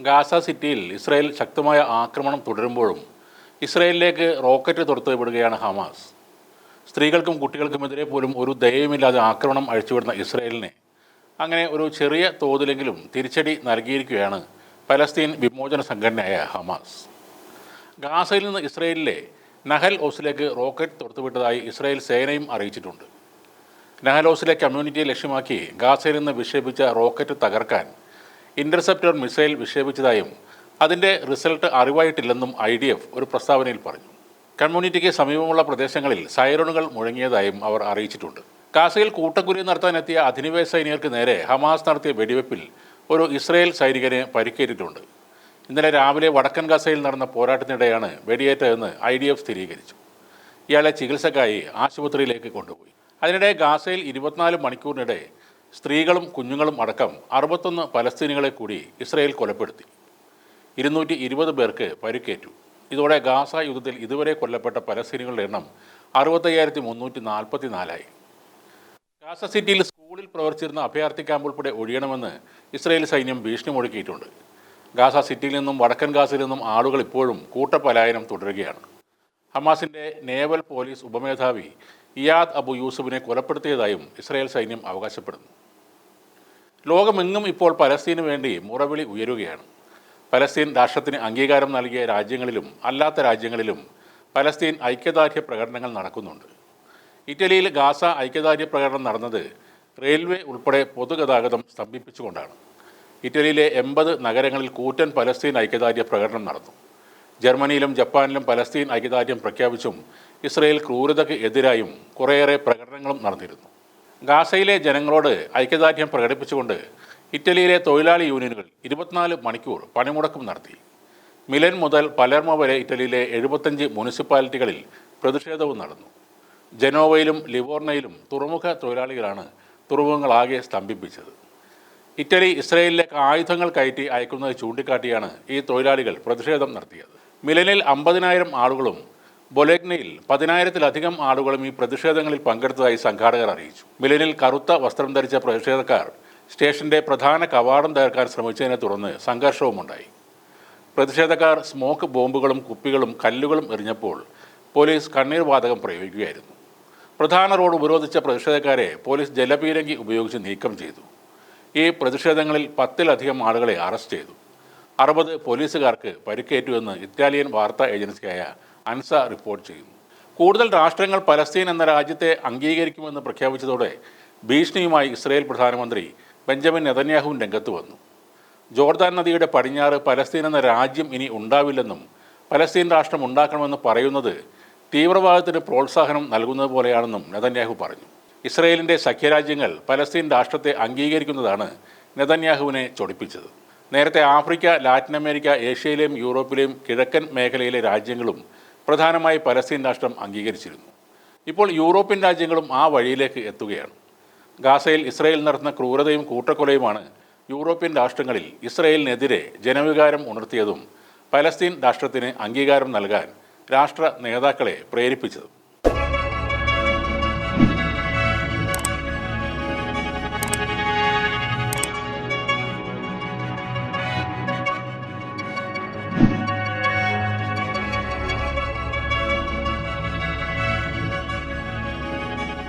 Gaza സിറ്റിയിൽ Israel ശക്തമായ ആക്രമണം തുടരുമ്പോഴും ഇസ്രായേലിലേക്ക് റോക്കറ്റ് തൊടുത്തുവിടുകയാണ് ഹമാസ്. സ്ത്രീകൾക്കും കുട്ടികൾക്കുമെതിരെ പോലും ഒരു ദയവുമില്ലാതെ ആക്രമണം അഴിച്ചുവിടുന്ന ഇസ്രായേലിനെ അങ്ങനെ ഒരു ചെറിയ തോതിലെങ്കിലും തിരിച്ചടി നൽകിയിരിക്കുകയാണ് പലസ്തീൻ വിമോചന സംഘടനയായ ഹമാസ്. ഗാസയിൽ നിന്ന് ഇസ്രായേലിലെ നഹൽ ഓസിലേക്ക് റോക്കറ്റ് തുറത്തുവിട്ടതായി ഇസ്രായേൽ സേനയും അറിയിച്ചിട്ടുണ്ട്. നഹൽ ഓസിലെ കമ്മ്യൂണിറ്റിയെ ലക്ഷ്യമാക്കി ഗാസയിൽ നിന്ന് വിക്ഷേപിച്ച റോക്കറ്റ് തകർക്കാൻ ഇന്റർസെപ്റ്റർ മിസൈൽ വിക്ഷേപിച്ചതായും അതിന്റെ റിസൾട്ട് അറിവായിട്ടില്ലെന്നും ഐ ഡി എഫ് ഒരു പ്രസ്താവനയിൽ പറഞ്ഞു. കമ്മ്യൂണിറ്റിക്ക് സമീപമുള്ള പ്രദേശങ്ങളിൽ സൈറണുകൾ മുഴങ്ങിയതായും അവർ അറിയിച്ചിട്ടുണ്ട്. ഗാസയിൽ കൂട്ടക്കുരി നടത്താനെത്തിയ അധിനിവേശ സൈനികർക്ക് നേരെ ഹമാസ് നടത്തിയ വെടിവെപ്പിൽ ഒരു ഇസ്രയേൽ സൈനികന് പരിക്കേറ്റിട്ടുണ്ട്. ഇന്നലെ രാവിലെ വടക്കൻ ഗാസയിൽ നടന്ന പോരാട്ടത്തിനിടെയാണ് വെടിയേറ്റതെന്ന് ഐ ഡി എഫ് സ്ഥിരീകരിച്ചു. ഇയാളെ ചികിത്സക്കായി ആശുപത്രിയിലേക്ക് കൊണ്ടുപോയി. അതിനിടെ ഗാസയിൽ ഇരുപത്തിനാല് മണിക്കൂറിനിടെ സ്ത്രീകളും കുഞ്ഞുങ്ങളും അടക്കം അറുപത്തൊന്ന് പലസ്തീനികളെ കൂടി ഇസ്രയേൽ കൊലപ്പെടുത്തി. ഇരുന്നൂറ്റി ഇരുപത് പേർക്ക് പരിക്കേറ്റു. ഇതോടെ ഗാസ യുദ്ധത്തിൽ ഇതുവരെ കൊല്ലപ്പെട്ട പലസ്തീനികളുടെ എണ്ണം അറുപത്തയ്യായിരത്തി മുന്നൂറ്റി നാൽപ്പത്തി നാലായി ഗാസ സിറ്റിയിൽ സ്കൂളിൽ പ്രവർത്തിച്ചിരുന്ന അഭയാർത്ഥി ക്യാമ്പ് ഉൾപ്പെടെ ഒഴിയണമെന്ന് ഇസ്രയേൽ സൈന്യം ഭീഷണി മുഴക്കിയിട്ടുണ്ട് ഗാസ സിറ്റിയിൽ നിന്നും വടക്കൻ ഗാസയിൽ നിന്നും ആളുകൾ ഇപ്പോഴും കൂട്ടപലായനം തുടരുകയാണ്. ഹമാസിന്റെ നേവൽ പോലീസ് ഉപമേധാവി ഇയാദ് അബു യൂസുഫിനെ കൊലപ്പെടുത്തിയതായും ഇസ്രായേൽ സൈന്യം അവകാശപ്പെടുന്നു. ലോകമെങ്ങും ഇപ്പോൾ പലസ്തീന് വേണ്ടി മുറവിളി ഉയരുകയാണ്. പലസ്തീൻ രാഷ്ട്രത്തിന് അംഗീകാരം നൽകിയ രാജ്യങ്ങളിലും അല്ലാത്ത രാജ്യങ്ങളിലും പലസ്തീൻ ഐക്യദാർഢ്യ പ്രകടനങ്ങൾ നടക്കുന്നുണ്ട്. ഇറ്റലിയിൽ ഗാസ ഐക്യദാർഢ്യ പ്രകടനം നടന്നത് റെയിൽവേ ഉൾപ്പെടെ പൊതുഗതാഗതം സ്തംഭിപ്പിച്ചുകൊണ്ടാണ്. ഇറ്റലിയിലെ എൺപത് നഗരങ്ങളിൽ കൂറ്റൻ പലസ്തീൻ ഐക്യദാർഢ്യ പ്രകടനം നടന്നു. ജർമ്മനിയിലും ജപ്പാനിലും പലസ്തീൻ ഐക്യദാർഢ്യം പ്രഖ്യാപിച്ചും ഇസ്രയേൽ ക്രൂരതയ്ക്ക് എതിരായും കുറേയേറെ പ്രകടനങ്ങളും നടന്നിരുന്നു. ഗാസയിലെ ജനങ്ങളോട് ഐക്യദാർഢ്യം പ്രകടിപ്പിച്ചുകൊണ്ട് ഇറ്റലിയിലെ തൊഴിലാളി യൂണിയനുകൾ ഇരുപത്തിനാല് മണിക്കൂർ പണിമുടക്കം നടത്തി. മിലൻ മുതൽ പലർമ വരെ ഇറ്റലിയിലെ എഴുപത്തഞ്ച് മുനിസിപ്പാലിറ്റികളിൽ പ്രതിഷേധവും നടന്നു. ജനോവയിലും ലിവോർണയിലും തുറമുഖ തൊഴിലാളികളാണ് തുറമുഖങ്ങളാകെ സ്തംഭിപ്പിച്ചത്. ഇറ്റലി ഇസ്രയേലിലേക്ക് ആയുധങ്ങൾ കയറ്റി അയക്കുന്നത് ചൂണ്ടിക്കാട്ടിയാണ് ഈ തൊഴിലാളികൾ പ്രതിഷേധം നടത്തിയത്. മിലനിൽ അമ്പതിനായിരം ആളുകളും ബൊലേഗ്നയിൽ പതിനായിരത്തിലധികം ആളുകളും ഈ പ്രതിഷേധങ്ങളിൽ പങ്കെടുത്തതായി സംഘാടകർ അറിയിച്ചു. മിലനിൽ കറുത്ത വസ്ത്രം ധരിച്ച പ്രതിഷേധക്കാർ സ്റ്റേഷന്റെ പ്രധാന കവാടം തകർക്കാൻ ശ്രമിച്ചതിനെ തുടർന്ന് സംഘർഷവുമുണ്ടായി. പ്രതിഷേധക്കാർ സ്മോക്ക് ബോംബുകളും കുപ്പികളും കല്ലുകളും എറിഞ്ഞപ്പോൾ പോലീസ് കണ്ണീർ വാതകം പ്രയോഗിക്കുകയായിരുന്നു. പ്രധാന റോഡ് ഉപരോധിച്ച പ്രതിഷേധക്കാരെ പോലീസ് ജലപീരങ്കി ഉപയോഗിച്ച് നീക്കം ചെയ്തു. ഈ പ്രതിഷേധങ്ങളിൽ പത്തിലധികം ആളുകളെ അറസ്റ്റ് ചെയ്തു. അറുപത് പോലീസുകാർക്ക് പരിക്കേറ്റുവെന്ന് ഇറ്റാലിയൻ വാർത്താ ഏജൻസിയായ അൻസ റിപ്പോർട്ട് ചെയ്യുന്നു കൂടുതൽ രാഷ്ട്രങ്ങൾ പലസ്തീൻ എന്ന രാജ്യത്തെ അംഗീകരിക്കുമെന്ന് പ്രഖ്യാപിച്ചതോടെ ഭീഷണിയുമായി ഇസ്രയേൽ പ്രധാനമന്ത്രി ബെഞ്ചമിൻ നെതന്യാഹുവും രംഗത്ത് വന്നു. ജോർദാൻ നദിയുടെ പടിഞ്ഞാറ് പലസ്തീൻ എന്ന രാജ്യം ഇനി ഉണ്ടാവില്ലെന്നും പലസ്തീൻ രാഷ്ട്രം ഉണ്ടാക്കണമെന്ന് പറയുന്നത് തീവ്രവാദത്തിന് പ്രോത്സാഹനം നൽകുന്നത് പോലെയാണെന്നും നെതന്യാഹു പറഞ്ഞു. ഇസ്രയേലിന്റെ സഖ്യരാജ്യങ്ങൾ പലസ്തീൻ രാഷ്ട്രത്തെ അംഗീകരിക്കുന്നതാണ് നെതന്യാഹുവിനെ ചൊടിപ്പിച്ചത്. നേരത്തെ ആഫ്രിക്ക ലാറ്റിൻ അമേരിക്ക ഏഷ്യയിലെയും യൂറോപ്പിലെയും കിഴക്കൻ മേഖലയിലെ രാജ്യങ്ങളും പ്രധാനമായി പലസ്തീൻ രാഷ്ട്രം അംഗീകരിച്ചിരുന്നു. ഇപ്പോൾ യൂറോപ്യൻ രാജ്യങ്ങളും ആ വഴിയിലേക്ക് എത്തുകയാണ്. ഗാസയിൽ ഇസ്രയേൽ നടത്തുന്ന ക്രൂരതയും കൂട്ടക്കൊലയുമാണ് യൂറോപ്യൻ രാഷ്ട്രങ്ങളിൽ ഇസ്രയേലിനെതിരെ ജനവികാരം ഉണർത്തിയതും പലസ്തീൻ രാഷ്ട്രത്തിന് അംഗീകാരം നൽകാൻ രാഷ്ട്ര നേതാക്കളെ പ്രേരിപ്പിച്ചതും.